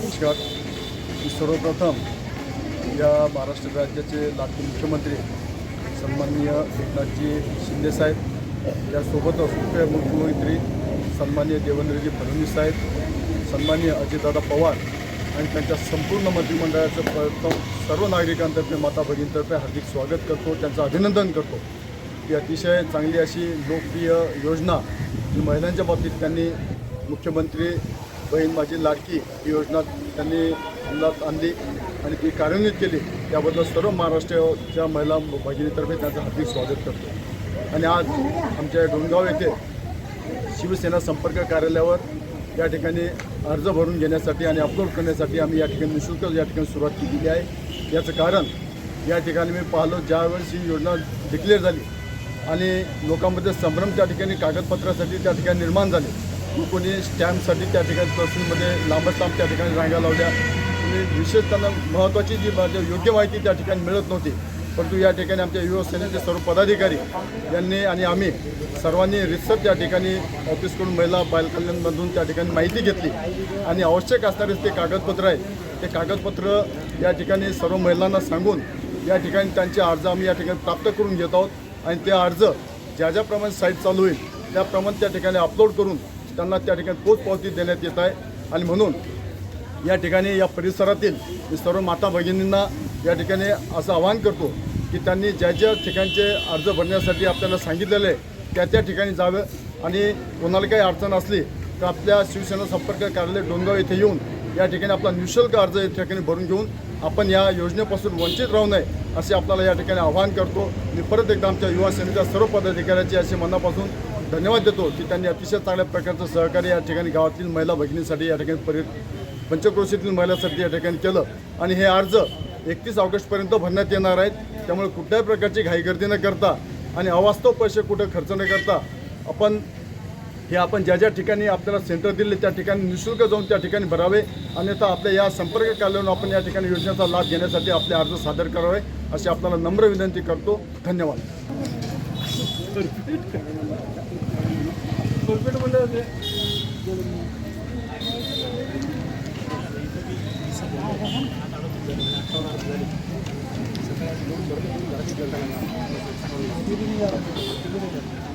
নমস্কার সর্বপ্রথম या महाराष्ट्र राज्याचे लाडके मुख्यमंत्री सन्माननीय एकनाथजी शिंदेसाहेब यासोबतच उपमुख्यमंत्री सन्माननीय देवेंद्रजी फडणवीस साहेब सन्माननीय अजितदादा पवार आणि त्यांच्या संपूर्ण मंत्रिमंडळाचं प्रथम सर्व नागरिकांतर्फे माता भगिनीतर्फे हार्दिक स्वागत करतो त्यांचं अभिनंदन करतो. ही अतिशय चांगली अशी लोकप्रिय योजना जी महिलांच्या बाबतीत त्यांनी मुख्यमंत्री बहीण माझी लाडकी ही योजना त्यांनी अंमलात आणली. आणि ती कार्यान्वित केली त्याबद्दल सर्व महाराष्ट्राच्या महिला भगिनीतर्फे त्यांचं हार्दिक स्वागत करतो. आणि आज आमच्या डोणगाव येथे शिवसेना संपर्क कार्यालयावर या ठिकाणी अर्ज भरून घेण्यासाठी आणि अपलोड करण्यासाठी आम्ही या ठिकाणी निशुल्क या ठिकाणी सुरुवात केलेली आहे. याचं कारण या ठिकाणी मी पाहिलो ज्यावेळेस ही योजना डिक्लेअर झाली आणि लोकांमध्ये संभ्रम त्या ठिकाणी कागदपत्रासाठी त्या ठिकाणी निर्माण झाले. कोणी स्टॅम्पसाठी त्या ठिकाणी तहसीलमध्ये लांबच लांब त्या ठिकाणी रांगा लावल्या विशेष त्यांना महत्त्वाची जी योग्य माहिती त्या ठिकाणी मिळत नव्हती परंतु या ठिकाणी आमच्या युवसेनेचे सर्व पदाधिकारी यांनी आणि आम्ही सर्वांनी रिसर्च त्या ठिकाणी ऑफिसकडून महिला बालकल्याणमधून त्या ठिकाणी माहिती घेतली. आणि आवश्यक असणारे ते कागदपत्र आहे ते कागदपत्र या ठिकाणी सर्व महिलांना सांगून या ठिकाणी त्यांचे अर्ज आम्ही या ठिकाणी प्राप्त करून घेत आहोत. आणि ते अर्ज ज्या ज्याप्रमाणे साईट चालू होईल त्याप्रमाणे त्या ठिकाणी अपलोड करून त्यांना त्या ठिकाणी पोचपावती देण्यात येत आहे. आणि म्हणून या ठिकाणी या परिसरातील मी सर्व माता भगिनींना या ठिकाणी असं आवाहन करतो की त्यांनी ज्या ज्या ठिकाणचे अर्ज भरण्यासाठी आपल्याला सांगितलेलं आहे त्या त्या ठिकाणी जावं आणि कोणाला काही अडचण असली तर आपल्या शिवसेना संपर्क कार्यालय डोंगाव येथे येऊन या ठिकाणी आपला निशुल्क अर्ज या ठिकाणी भरून घेऊन आपण या योजनेपासून वंचित राहू नये असे आपल्याला या ठिकाणी आवाहन करतो. मी परत एकदा आमच्या युवा सेनेच्या सर्व पदाधिकाऱ्याचे असे मनापासून धन्यवाद देतो की त्यांनी अतिशय चांगल्या प्रकारचं सहकार्य या ठिकाणी गावातील महिला भगिनीसाठी या ठिकाणी परि पंचक्रोशीतील महिलांसाठी या ठिकाणी केलं आणि हे अर्ज एकतीस ऑगस्टपर्यंत भरण्यात येणार आहेत त्यामुळे कुठल्याही प्रकारची घाईगर्दी न करता आणि अवास्तव पैसे कुठं खर्च न करता आपण हे आपण ज्या ज्या ठिकाणी आपल्याला सेंटर दिले त्या ठिकाणी निशुल्क जाऊन त्या ठिकाणी भरावे अन्यथा आपल्या या संपर्क कार्यालयावरून आपण या ठिकाणी योजनेचा लाभ घेण्यासाठी आपले अर्ज सादर करावे अशी आपल्याला नम्र विनंती करतो धन्यवाद म्हणजे Thank you.